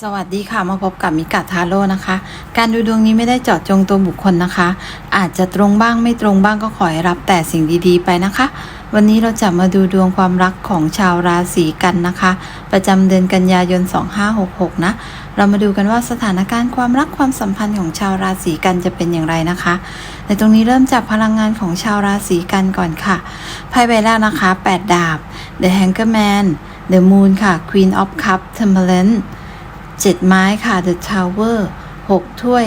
สวัสดีค่ะมาพบกับมิกาทาโร่นะคะ การดูดวงนี้ไม่ได้เจาะจงตัวบุคคลนะคะ อาจจะตรงบ้างไม่ตรงบ้างก็ขอให้รับแต่สิ่งดีๆไปนะคะ วันนี้เราจะมาดูดวงความรักของชาวราศีกันนะคะ ประจำเดือนกันยายน 2566 นะ เรามาดูกันว่าสถานการณ์ความรักความสัมพันธ์ของชาวราศีกันจะเป็นอย่างไรนะคะ ในตรงนี้เริ่มจากพลังงานของชาวราศีกันก่อนค่ะไพ่ใบแรกนะคะ 8 ดาบ The hangerman The Moon ค่ะ Queen of Cups Temperance เจ็ดไม้ค่ะ The Tower 6 ถ้วย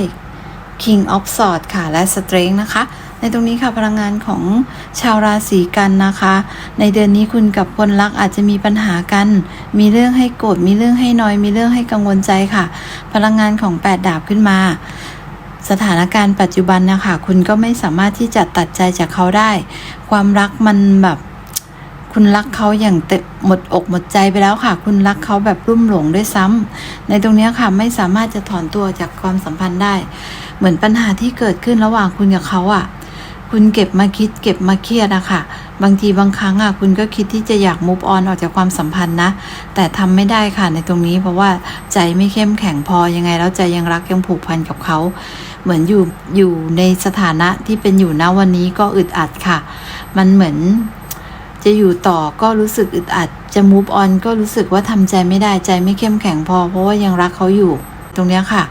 King of Swords ค่ะ และ Strength นะคะ ในตรงนี้ค่ะพลังงานของชาวราศีกันนะคะ ในเดือนนี้คุณกับคนรักอาจจะมีปัญหากัน มีเรื่องให้โกรธ มีเรื่องให้นอย มีเรื่องให้กังวลใจค่ะ พลังงานของ 8 ดาบขึ้นมาสถานการณ์ปัจจุบันนะคะ คุณก็ไม่สามารถที่จะตัดใจจากเขาได้ ความรักมันแบบ คุณรักเขาอย่างเต็มหมดอกหมดใจไปแล้วค่ะ คุณรักเขาแบบรุ่มหลงด้วยซ้ำในตรงนี้ค่ะไม่สามารถจะถอนตัวจากความสัมพันธ์ได้ เหมือนปัญหาที่เกิดขึ้นระหว่างคุณกับเขาอะ คุณเก็บมาคิดเก็บมาเครียดอะค่ะ บางทีบางครั้งอะคุณก็คิดที่จะอยากมูฟออนออกจากความสัมพันธ์นะ แต่ทำไม่ได้ค่ะในตรงนี้เพราะว่าใจไม่เข้มแข็งพอยังไงแล้วใจยังรักยังผูกพันกับเขาเหมือนอยู่อยู่ในสถานะที่เป็นอยู่นะวันนี้ก็อึดอัดค่ะ มันเหมือน จะอยู่ต่อก็รู้สึกอึดอัด จะ move on ก็รู้สึกว่าทำใจไม่ได้ใจไม่เข้มแข็งพอ เพราะว่ายังรักเขาอยู่ ตรงเนี้ยค่ะ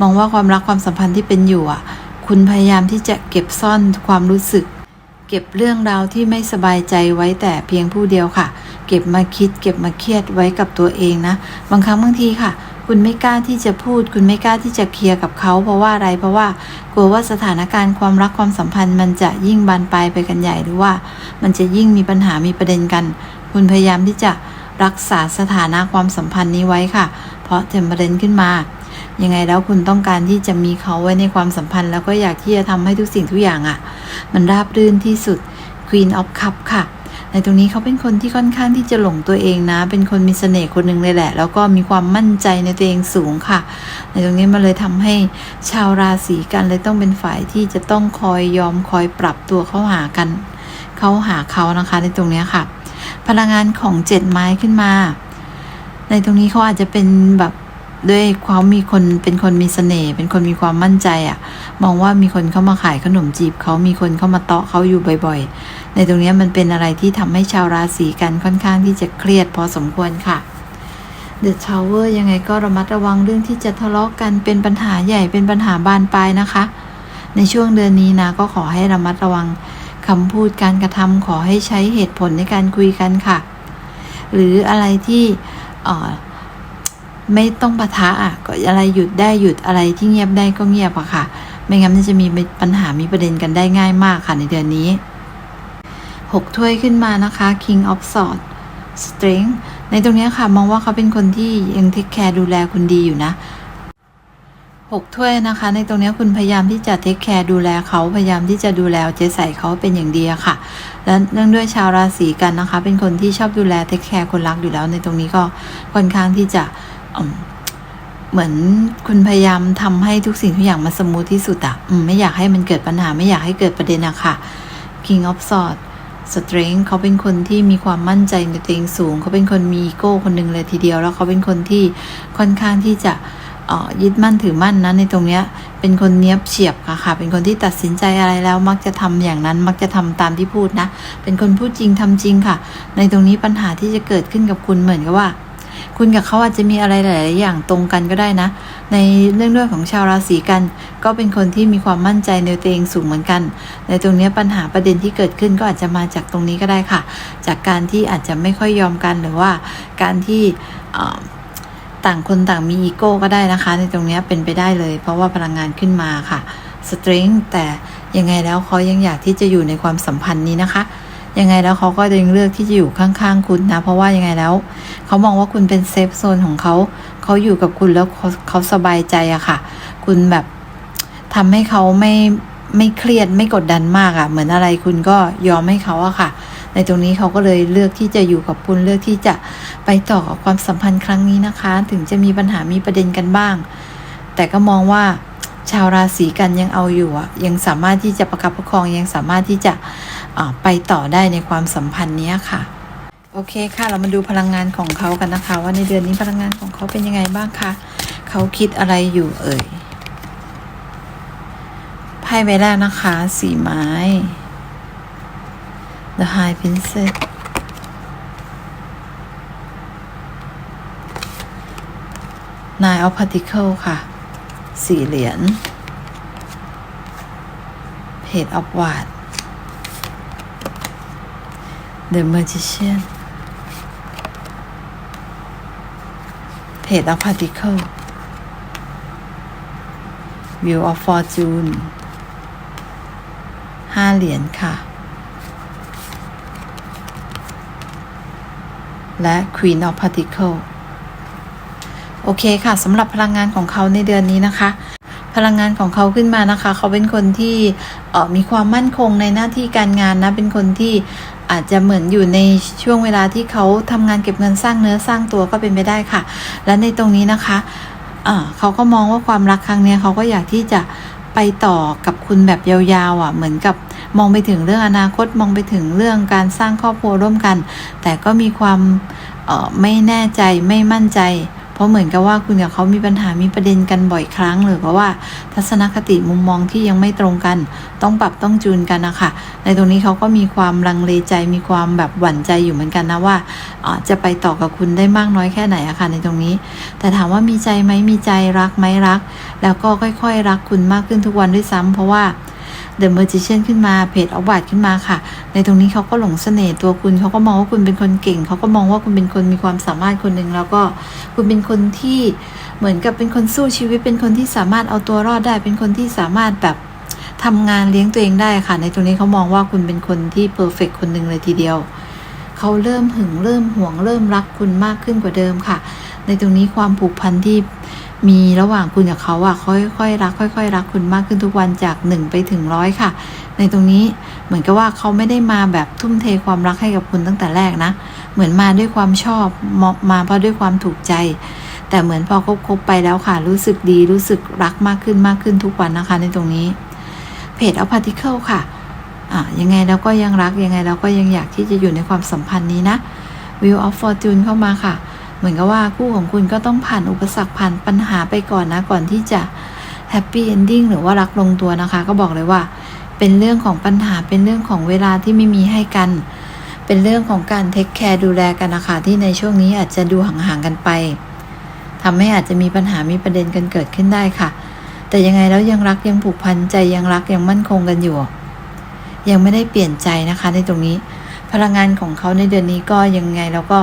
มองว่าความรักความสัมพันธ์ที่เป็นอยู่อะ คุณพยายามที่จะเก็บซ่อนความรู้สึก เก็บเรื่องราวที่ไม่สบายใจไว้แต่เพียงผู้เดียวค่ะ เก็บมาคิด เก็บมาเครียดไว้กับตัวเองนะ บางครั้งบางทีค่ะ คุณไม่กล้าที่จะพูด คุณไม่กล้าที่จะเคลียร์กับเขา เพราะว่าอะไร เพราะว่ากลัวว่าสถานการณ์ความรักความสัมพันธ์ มันจะยิ่งบานปลายไปกันใหญ่หรือว่า มันจะยิ่งมีปัญหามีประเด็นกัน คุณพยายามที่จะรักษาสถานะความสัมพันธ์นี้ไว้ค่ะ เพราะเทมประเด็นขึ้นมา ยังไงแล้วคุณต้องการที่จะมีเขาไว้ในความสัมพันธ์ แล้วก็อยากที่จะทำให้ทุกสิ่งทุกอย่างอะ่ะ มันราบรื่นที่สุด Queen of Cup ค่ะ ในตรงนี้เขาเป็นคนที่ค่อนข้างที่จะหลงตัวเองนะ เป็นคนมีเสน่ห์คนหนึ่งเลยแหละ แล้วก็มีความมั่นใจในตัวเองสูงค่ะ ในตรงนี้มันเลยทำให้ชาวราศีกันเลยต้องเป็นฝ่ายที่จะต้องคอยยอมคอยปรับตัวเข้าหากัน เข้าหาเขานะคะในตรงนี้ค่ะ พลังงานของเจ็ดไม้ขึ้นมา ในตรงนี้เขาอาจจะเป็นแบบ ด้วยความมีคนเป็นคนมีเสน่ห์เป็นคนมีความมั่นใจอะมองว่ามีคนเข้ามาขายขนมจีบเขามีคนเข้ามาเตาะเขาอยู่บ่อยๆ ในตรงนี้มันเป็นอะไรที่ทำให้ชาวราศีกันค่อนข้างที่จะเครียดพอสมควรค่ะ The Tower ยังไงก็ระมัดระวังเรื่องที่จะทะเลาะกันเป็นปัญหาใหญ่เป็นปัญหาบานปลายนะคะ ในช่วงเดือนนี้นะก็ขอให้ระมัดระวังคำพูดการกระทำขอให้ใช้เหตุผลในการคุยกันค่ะ หรืออะไรที่อ่อ ไม่ต้องปะทะอะก็อะไรหยุดได้หยุดอะไรที่เงียบได้ก็เงียบอะค่ะ ไม่งั้นมันจะมีปัญหามีประเด็นกันได้ง่ายมากค่ะในเดือนนี้หกถ้วยขึ้นมานะคะ King of Swords Strength ในตรงนี้ค่ะมองว่าเขาเป็นคนที่ยังเทคแคร์ดูแลคุณดีอยู่นะหกถ้วยนะคะ ในตรงนี้คุณพยายามที่จะเทคแคร์ดูแลเขาพยายามที่จะดูแลเอาใจใส่เขาเป็นอย่างดีค่ะ และเนื่องด้วยชาวราศีกันนะคะ เป็นคนที่ชอบดูแลเทคแคร์คนรักอยู่แล้ว ในตรงนี้ก็ค่อนข้างที่จะ เหมือนคุณพยายามทำให้ทุกสิ่งทุกอย่างมันสมูทที่สุดอะอมไม่อยากให้มันเกิดปัญหาไม่อยากให้เกิดประเด็นอะค่ะ King of Swords Strength เขาเป็นคนที่มีความมั่นใจในตัวเองสูง เขาเป็นคนมีอีโก้คนหนึ่งเลยทีเดียว แล้วเขาเป็นคนที่ค่อนข้างที่จะออยึดมั่นถือมั่นนะในตรงเนี้ยเป็นคนเนี้ยบเฉียบค่ะค่ะ เป็นคนที่ตัดสินใจอะไรแล้ว มักจะทำอย่างนั้น มักจะทำตามที่พูดนะ เป็นคนพูดจริงทำจริงค่ะ ในตรงนี้ปัญหาที่จะเกิดขึ้นกับคุณเหมือนกับว่า คุณกับเขาอาจจะมีอะไรหลาย ๆ อย่างตรงกันก็ได้นะ ในเรื่องด้วยของชาวราศีกัน ก็เป็นคนที่มีความมั่นใจในตัวเองสูงเหมือนกัน ในตรงนี้ปัญหาประเด็นที่เกิดขึ้นก็อาจจะมาจากตรงนี้ก็ได้ค่ะ จากการที่อาจจะไม่ค่อยยอมกันหรือว่าการที่ต่างคนต่างมีอีโก้ก็ได้นะคะ ในตรงนี้เป็นไปได้เลย เพราะว่าพลังงานขึ้นมาค่ะสตริงแต่ยังไงแล้วเขายังอยากที่จะอยู่ในความสัมพันธ์นี้นะคะ ยังไงแล้วเขาก็ยังเลือกที่จะอยู่ข้างๆคุณนะ เพราะว่ายังไงแล้ว เขามองว่าคุณเป็นเซฟโซนของเขา เขาอยู่กับคุณแล้วเขาเขาสบายใจอะค่ะ คุณแบบทำให้เขาไม่ไม่เครียดไม่กดดันมากอะเหมือนอะไรคุณก็ยอมให้เขาอะค่ะ ในตรงนี้เขาก็เลยเลือกที่จะอยู่กับคุณเลือกที่จะไปต่อกับความสัมพันธ์ครั้งนี้นะคะ ถึงจะมีปัญหามีประเด็นกันบ้าง แต่ก็มองว่า ชาวราศีกันยังเอาอยู่อะยังสามารถที่จะประคับประคองยังสามารถที่จะไปต่อได้ในความสัมพันธ์เนี้ยค่ะ โอเคค่ะ เรามาดูพลังงานของเขากันนะคะ ว่าในเดือนนี้พลังงานของเขาเป็นยังไงบ้างคะเขาคิดอะไรอยู่เอ่ยไพ่ใบแรกนะคะสีไม้ The High Princess Nine of Pentacles ค่ะ สี่เหรียญ Page of Wands The Magician Page of Pentacles View of Fortune ห้าเหรียญค่ะ และ Queen of Pentacles โอเคค่ะสำหรับพลังงานของเขาในเดือนนี้นะคะ พลังงานของเขาขึ้นมานะคะ เขาเป็นคนที่เออมีความมั่นคงในหน้าที่การงานนะ เป็นคนที่อาจจะเหมือนอยู่ในช่วงเวลาที่เขาทำงานเก็บเงินสร้างเนื้อสร้างตัวก็เป็นไปได้ค่ะ และในตรงนี้นะคะเขาก็มองว่าความรักครั้งนี้เขาก็อยากที่จะไปต่อกับคุณแบบยาวๆอะเหมือนกับมองไปถึงเรื่องอนาคตมองไปถึงเรื่องการสร้างครอบครัวร่วมกัน แต่ก็มีความออไม่แน่ใจไม่มั่นใจ เพราะเหมือนกับว่าคุณกับเขามีปัญหามีประเด็นกันบ่อยครั้งหรือว่าะว่า ทัศนคติมุมมองที่ยังไม่ตรงกัน ต้องปรับต้องจูนกันนะคะในตรงนี้เขาก็มีความลังเลใจมีความแบบหวั่นใจอยู่เหมือนกันนะว่าจะไปต่อกับคุณได้มากน้อยแค่ไหนอะค่ะในตรงนี้ แต่ถามว่ามีใจไหมมีใจรักไหมรัก แล้วก็ค่อยๆ รักคุณมากขึ้นทุกวันด้วยซ้ำเพราะว่า The Magician ขึ้นมาเพจเอาบาดขึ้นมาค่ะ ในตรงนี้เขาก็หลงเสน่ห์ตัวคุณเขาก็มองว่าคุณเป็นคนเก่ง เขาก็มองว่าคุณเป็นคนมีความสามารถคนหนึ่งแล้วก็คุณเป็นคนที่เหมือนกับเป็นคนสู้ชีวิตเป็นคนที่สามารถเอาตัวรอดได้ เป็นคนที่สามารถแบบทำงานเลี้ยงตัวเองได้ค่ะ ในตรงนี้เขามองว่าคุณเป็นคนที่เพอร์เฟกคนหนึ่งเลยทีเดียวเขาเริ่มหึงเริ่มห่วงเริ่มรักคุณมากขึ้นกว่าเดิมค่ะ ในตรงนี้ความผูกพันที่ มีระหว่างคุณกับเขาอะค่อยๆรัก ค่อย ๆ รักคุณมากขึ้นทุกวันจากหนึ่งไปถึงร้อยค่ะ ในตรงนี้เหมือนกับว่าเขาไม่ได้มาแบบทุ่มเทความรักให้กับคุณตั้งแต่แรกนะ เหมือนมาด้วยความชอบมามาเพราะด้วยความถูกใจ แต่เหมือนพอคบๆไปแล้วค่ะ รู้สึกดีรู้สึกรักมากขึ้นมากขึ้นทุกวันนะคะ ในตรงนี้เพจเอาพาร์ติเคิลค่ะอะยังไงเราก็ยังรักยังไงเราก็ยังอยากที่จะอยู่ในความสัมพันธ์นี้นะ Wheel of Fortune เข้ามาค่ะ เหมือนกับว่าคู่ของคุณก็ต้องผ่านอุปสรรคผ่านปัญหาไปก่อนนะ ก่อนที่จะ Happy Ending หรือว่ารักลงตัวนะคะ ก็บอกเลยว่า เป็นเรื่องของปัญหาเป็นเรื่องของเวลาที่ไม่มีให้กัน เป็นเรื่องของการเทคแคร์ดูแลกันนะคะที่ในช่วงนี้อาจจะดูห่างๆกันไปทำให้อาจจะมีปัญหามีประเด็นกันเกิดขึ้นได้ค่ะ แต่ยังไงแล้วยังรักยังผูกพันใจยังรักยังมั่นคงกันอยู่ ยังไม่ได้เปลี่ยนใจนะคะในตรงนี้ พลังงานของเขาในเดือนนี้ก็ยังไงแล้วก็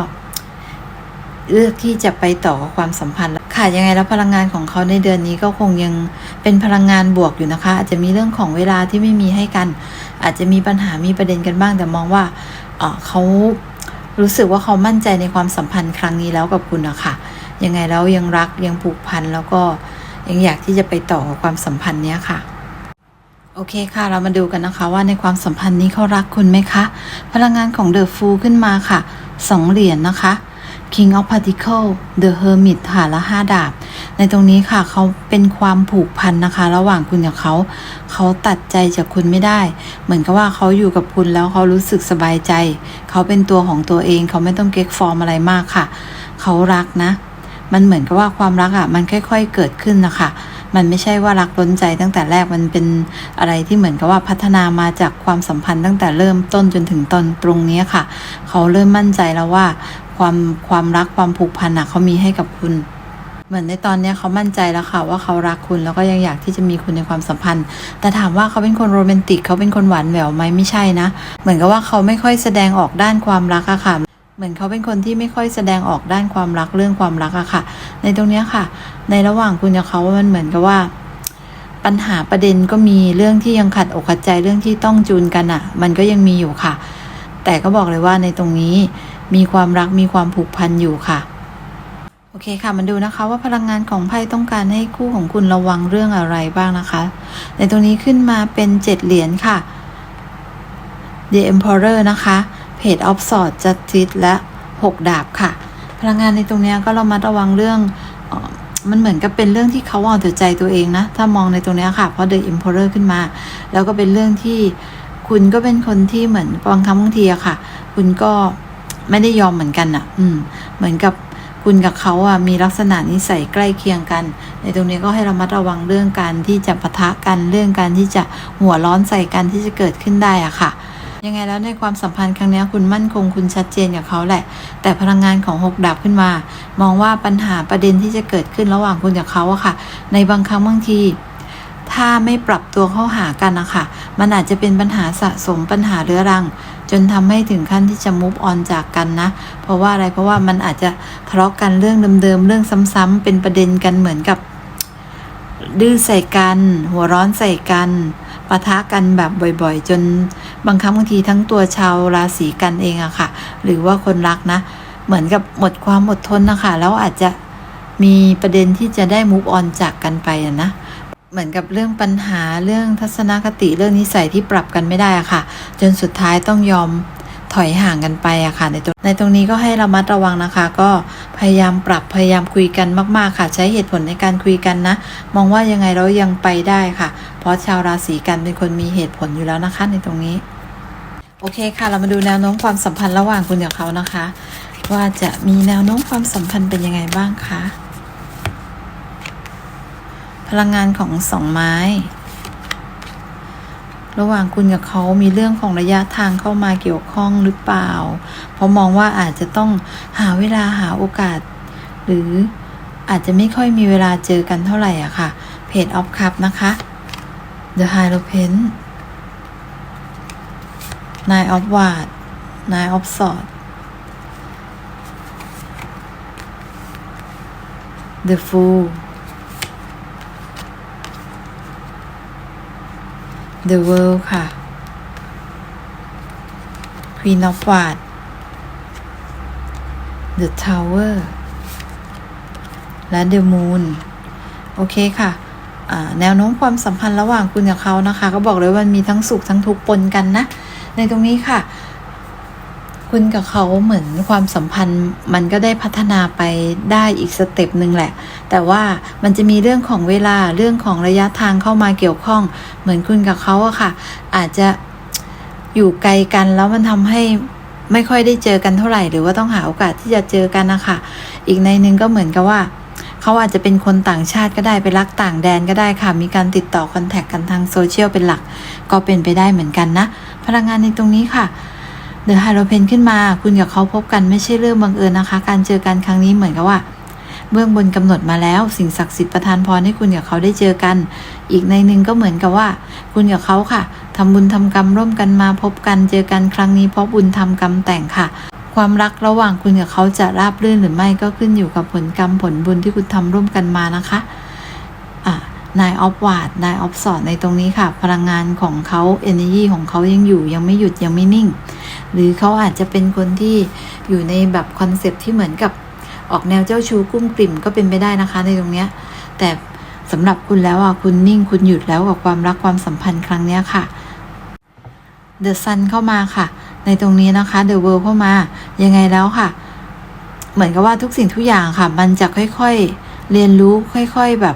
เลือกที่จะไปต่อความสัมพันธ์ค่ะยังไงแล้วพลังงานของเขาในเดือนนี้ก็คงยังเป็นพลังงานบวกอยู่นะคะ อาจจะมีเรื่องของเวลาที่ไม่มีให้กัน อาจจะมีปัญหามีประเด็นกันบ้าง แต่มองว่าเอ่อเขารู้สึกว่าเขามั่นใจในความสัมพันธ์ครั้งนี้แล้วกับคุณนะคะยังไงแล้วยังรักยังผูกพันแล้วก็ยังอยากที่จะไปต่อความสัมพันธ์เนี้ยค่ะโอเคค่ะ เรามาดูกันนะคะว่าในความสัมพันธ์นี้เขารักคุณไหมคะ พลังงานของเดอะฟูขึ้นมาค่ะสองเหรียญนะคะ King of Particle The Hermit ค่ะและห้าดาบ ในตรงนี้ค่ะเขาเป็นความผูกพันนะคะ ระหว่างคุณกับเขา เขาตัดใจจากคุณไม่ได้ เหมือนกับว่าเขาอยู่กับคุณแล้วเขารู้สึกสบายใจ เขาเป็นตัวของตัวเอง เขาไม่ต้องเก๊กฟอร์มอะไรมากค่ะ เขารักนะ มันเหมือนกับว่าความรักอะมันค่อย ๆเกิดขึ้นนะคะมันไม่ใช่ว่ารักล้นใจตั้งแต่แรกมันเป็นอะไรที่เหมือนกับว่าพัฒนามาจากความสัมพันธ์ตั้งแต่เริ่มต้นจนถึงตอนตรงนี้ค่ะ เขาเริ่มมั่นใจแล้วว่า ความความรักความผูกพันอะเขามีให้กับคุณ เหมือนในตอนนี้เขามั่นใจแล้วค่ะว่าเขารักคุณแล้วก็ยังอยากที่จะมีคุณในความสัมพันธ์ แต่ถามว่าเขาเป็นคนโรแมนติกเขาเป็นคนหวานแหววไหมไม่ใช่นะ เหมือนกับว่าเขาไม่ค่อยแสดงออกด้านความรักอะค่ะเหมือนเขาเป็นคนที่ไม่ค่อยแสดงออกด้านความรักเรื่องความรักอะค่ะ ในตรงนี้ค่ะ ในระหว่างคุณกับเขามันเหมือนกับว่า ปัญหาประเด็นก็มีเรื่องที่ยังขัดอกขัดใจเรื่องที่ต้องจูนกันอะมันก็ยังมีอยู่ค่ะ แต่ก็บอกเลยว่าในตรงนี้ มีความรักมีความผูกพันอยู่ค่ะโอเคค่ะมันดูนะคะว่าพลังงานของไพ่ต้องการให้คู่ของคุณระวังเรื่องอะไรบ้างนะคะ ในตรงนี้ขึ้นมาเป็นเจ็ดเหรียญค่ะ The Emperor นะคะ Page of Swords Justice และ 6 ดาบค่ะ พลังงานในตรงเนี้ยก็เรามาระวังเรื่องมันเหมือนกับเป็นเรื่องที่เขาเอาแต่ใจตัวเองนะ ถ้ามองในตรงเนี้ยค่ะ เพราะ The Emperor ขึ้นมา แล้วก็เป็นเรื่องที่คุณก็เป็นคนที่เหมือนบางครั้งบางทีอะค่ะ คุณก็ ไม่ได้ยอมเหมือนกันอะ อืม เหมือนกับคุณกับเขาอะมีลักษณะนิสัยใกล้เคียงกัน ในตรงนี้ก็ให้ระมัดระวังเรื่องการที่จะปะทะกันเรื่องการที่จะหัวร้อนใส่กันที่จะเกิดขึ้นได้อะค่ะ ยังไงแล้วในความสัมพันธ์ครั้งนี้คุณมั่นคงคุณชัดเจนกับเขาแหละ แต่พลังงานของหกดาบขึ้นมา มองว่าปัญหาประเด็นที่จะเกิดขึ้นระหว่างคุณกับเขาอะค่ะ ในบางครั้งบางทีถ้าไม่ปรับตัวเข้าหากันนะคะมันอาจจะเป็นปัญหาสะสมปัญหาเรื้อรัง จนทำให้ถึงขั้นที่จะมุฟออนจากกันนะ เพราะว่าอะไรเพราะว่ามันอาจจะทะเลาะกันเรื่องเดิมๆเรื่องซ้ำๆเป็นประเด็นกันเหมือนกับ ดื้อใส่กัน หัวร้อนใส่กันปะทะกันแบบบ่อยๆ จนบางครั้งบางทีทั้งตัวชาวราศีกันเองอะค่ะ หรือว่าคนรักนะ เหมือนกับหมดความอดทนนะคะแล้วอาจจะมีประเด็นที่จะได้มูฟออนจากกันไปนะ เหมือนกับเรื่องปัญหาเรื่องทัศนคติเรื่องนิสัยที่ปรับกันไม่ได้อะค่ะ จนสุดท้ายต้องยอมถอยห่างกันไปอะค่ะในตรงในตรงนี้ก็ให้ระมัดระวังนะคะ ก็พยายามปรับพยายามคุยกันมากๆค่ะ ใช้เหตุผลในการคุยกันนะ มองว่ายังไงเรายังไปได้ค่ะ เพราะชาวราศีกันเป็นคนมีเหตุผลอยู่แล้วนะคะ ในตรงนี้ โอเคค่ะ เรามาดูแนวโน้มความสัมพันธ์ระหว่างคุณกับเขานะคะ ว่าจะมีแนวโน้มความสัมพันธ์เป็นยังไงบ้างคะ พลังงานของสองไม้ ระหว่างคุณกับเขามีเรื่องของระยะทางเข้ามาเกี่ยวข้องหรือเปล่า เพราะมองว่าอาจจะต้องหาเวลาหาโอกาส หรืออาจจะไม่ค่อยมีเวลาเจอกันเท่าไหร่อะค่ะ เพจออฟคัพนะคะ The High o p e n Nine of w a d Nine of Swords The Fool The World ค่ะ Queen of w a d The Tower และ The Moon โอเคค่ะแนวโน้มความสัมพันธ์ระหว่างคุณกับเขานะคะ ก็บอกเลยว่ามันมีทั้งสุขทั้งทุกข์ปนกันนะ ในตรงนี้ค่ะ คุณกับเขาเหมือนความสัมพันธ์มันก็ได้พัฒนาไปได้อีกสเต็ปหนึ่งแหละ แต่ว่ามันจะมีเรื่องของเวลาเรื่องของระยะทางเข้ามาเกี่ยวข้อง เหมือนคุณกับเขาอะค่ะ อาจจะอยู่ไกลกันแล้วมันทำให้ไม่ค่อยได้เจอกันเท่าไหร่ หรือว่าต้องหาโอกาสที่จะเจอกันนะคะอีกในนึงก็เหมือนกับว่าเขาอาจจะเป็นคนต่างชาติก็ได้ไปรักต่างแดนก็ได้ค่ะ มีการติดต่อคอนแทคกันทางโซเชียลเป็นหลัก ก็เป็นไปได้เหมือนกันนะ พลังงานในตรงนี้ค่ะ เดอะไฮโลเพนขึ้นมา คุณกับเขาพบกันไม่ใช่เรื่องบังเอิญนะคะ การเจอกันครั้งนี้เหมือนกับว่า เบื้องบนกำหนดมาแล้ว สิ่งศักดิ์สิทธิ์ประทานพรให้คุณกับเขาได้เจอกัน อีกในหนึ่งก็เหมือนกับว่า คุณกับเขาค่ะทำบุญทำกรรมร่วมกันมาพบกันเจอกันครั้งนี้เพราะบุญทำกรรมแต่งค่ะ ความรักระหว่างคุณกับเขาจะราบรื่นหรือไม่ก็ขึ้นอยู่กับผลกรรมผลบุญที่คุณทำร่วมกันมานะคะนายออฟวาดนายออฟสอดในตรงนี้ค่ะ พลังงานของเขา energy ของเขายังอยู่ยังไม่หยุดยังไม่นิ่ง หรือเขาอาจจะเป็นคนที่อยู่ในแบบคอนเซปต์ที่เหมือนกับออกแนวเจ้าชู้กุ้มกลิ่มก็เป็นไปได้นะคะในตรงเนี้ย แต่สำหรับคุณแล้วอะคุณนิ่งคุณหยุดแล้วกับความรักความสัมพันธ์ครั้งเนี้ยค่ะ The Sun เข้ามาค่ะ ในตรงนี้นะคะ The World เข้ามายังไงแล้วค่ะ เหมือนกับว่าทุกสิ่งทุกอย่างค่ะ มันจะค่อยๆเรียนรู้ค่อยๆแบบ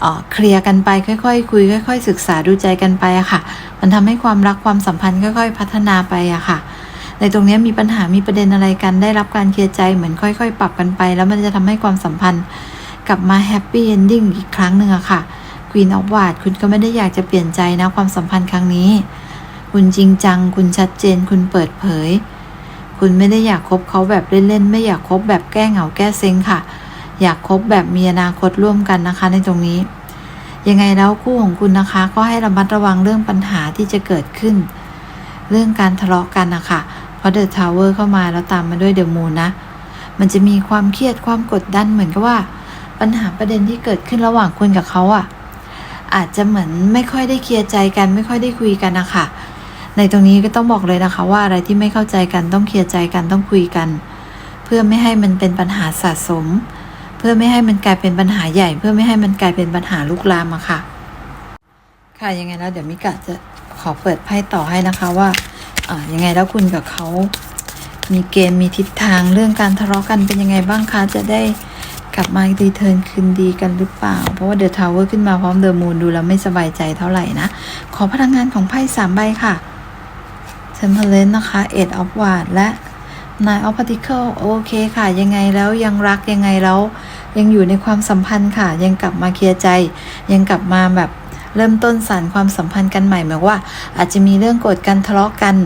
เอ่อเคลียร์กันไปค่อยๆคุย ค่อย ๆ ศึกษาดูใจกันไปอะค่ะ มันทำให้ความรักความสัมพันธ์ค่อย ๆ พัฒนาไปอะค่ะ ในตรงนี้มีปัญหามีประเด็นอะไรกันได้รับการเคลียร์ใจเหมือนค่อย ๆ ปรับกันไป แล้วมันจะทำให้ความสัมพันธ์กลับมาแฮปปี้เอนดิ้งอีกครั้งหนึ่งอะค่ะ Queen of w a d คุณก็ไม่ได้อยากจะเปลี่ยนใจนะความสัมพันธ์ครั้งนี้ คุณจริงจัง คุณชัดเจน คุณเปิดเผย คุณไม่ได้อยากคบเขาแบบเล่นๆ ไม่อยากคบแบบแก้เหงาแก้เซ็งค่ะ อยากคบแบบมีอนาคตร่วมกันนะคะ ในตรงนี้ ยังไงแล้วคู่ของคุณนะคะ ก็ให้ระมัดระวังเรื่องปัญหาที่จะเกิดขึ้น เรื่องการทะเลาะกันนะคะ เพราะเดอะทาวเวอร์เข้ามาแล้วตามมาด้วยเดอะมูนนะ มันจะมีความเครียดความกดดันเหมือนกับว่า ปัญหาประเด็นที่เกิดขึ้นระหว่างคุณกับเขาอะอาจจะเหมือนไม่ค่อยได้เคลียร์ใจกัน ไม่ค่อยได้คุยกันนะคะในตรงนี้ก็ต้องบอกเลยนะคะ ว่าอะไรที่ไม่เข้าใจกันต้องเคลียร์ใจกันต้องคุยกัน เพื่อไม่ให้มันเป็นปัญหาสะสม เพื่อไม่ให้มันกลายเป็นปัญหาใหญ่ เพื่อไม่ให้มันกลายเป็นปัญหาลุกลามอะค่ะ ค่ะยังไงแล้วเดี๋ยวมิกะจะขอเปิดไพ่ต่อให้นะคะว่า อ่ายังไงแล้วคุณกับเขา มีเกณฑ์มีทิศทางเรื่องการทะเลาะกันเป็นยังไงบ้างคะ จะได้กลับมารีเทิร์นคืนดีกันหรือเปล่า เพราะว่าเดอะทาวเวอร์ขึ้นมาพร้อมเดอะมูนดูแล้วไม่สบายใจเท่าไหร่นะ ขอพลังงานของไพ่สามใบค่ะเทมเพลนนะคะ Eight of w a d และนายออฟพาร์ติเคิลโอเคค่ะ ยังไงแล้วยังรักยังไงแล้วยังอยู่ในความสัมพันธ์ค่ะ ยังกลับมาเคลียร์ใจ ยังกลับมาแบบ เริ่มต้นสานความสัมพันธ์กันใหม่หมายว่า อาจจะมีเรื่องโกรธกันทะเลาะกัน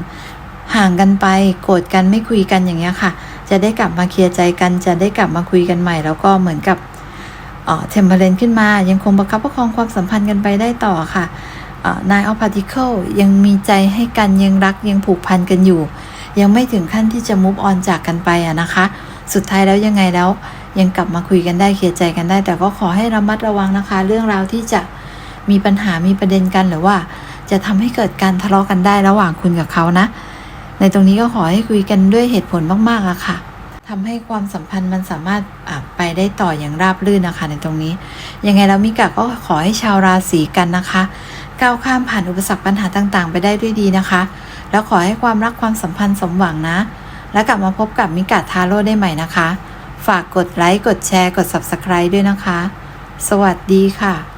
ห่างกันไป โกรธกันไม่คุยกันอย่างเงี้ยค่ะ จะได้กลับมาเคลียร์ใจกัน จะได้กลับมาคุยกันใหม่ แล้วก็เหมือนกับเออเทมเพลนขึ้นมา ยังคงประคับประคองความสัมพันธ์กันไปได้ต่อค่ะนายออฟพาร์ติเคิลยังมีใจให้กันยังรักยังผูกพันกันอยู่ ยังไม่ถึงขั้นที่จะมุฟออนจากกันไปอะนะคะ สุดท้ายแล้วยังไงแล้ว ยังกลับมาคุยกันได้เคลียร์ใจกันได้ แต่ก็ขอให้ระมัดระวังนะคะ เรื่องราวที่จะ มีปัญหามีประเด็นกันหรือว่า จะทำให้เกิดการทะเลาะกันได้ระหว่างคุณกับเขานะ ในตรงนี้ก็ขอให้คุยกันด้วยเหตุผลมากๆอะค่ะทำให้ความสัมพันธ์มันสามารถไปได้ต่ออย่างราบรื่นนะคะในตรงนี้ ยังไงแล้วมิกะก็ขอให้ชาวราศีกันนะคะก้าวข้ามผ่านอุปสรรคปัญหาต่างๆ ไปได้ด้วยดีนะคะ แล้วขอให้ความรักความสัมพันธ์สมหวังนะ แล้วกลับมาพบกับมิกะทาโร่ได้ใหม่นะคะ ฝากกดไลค์ กดแชร์ กด Subscribe ด้วยนะคะ สวัสดีค่ะ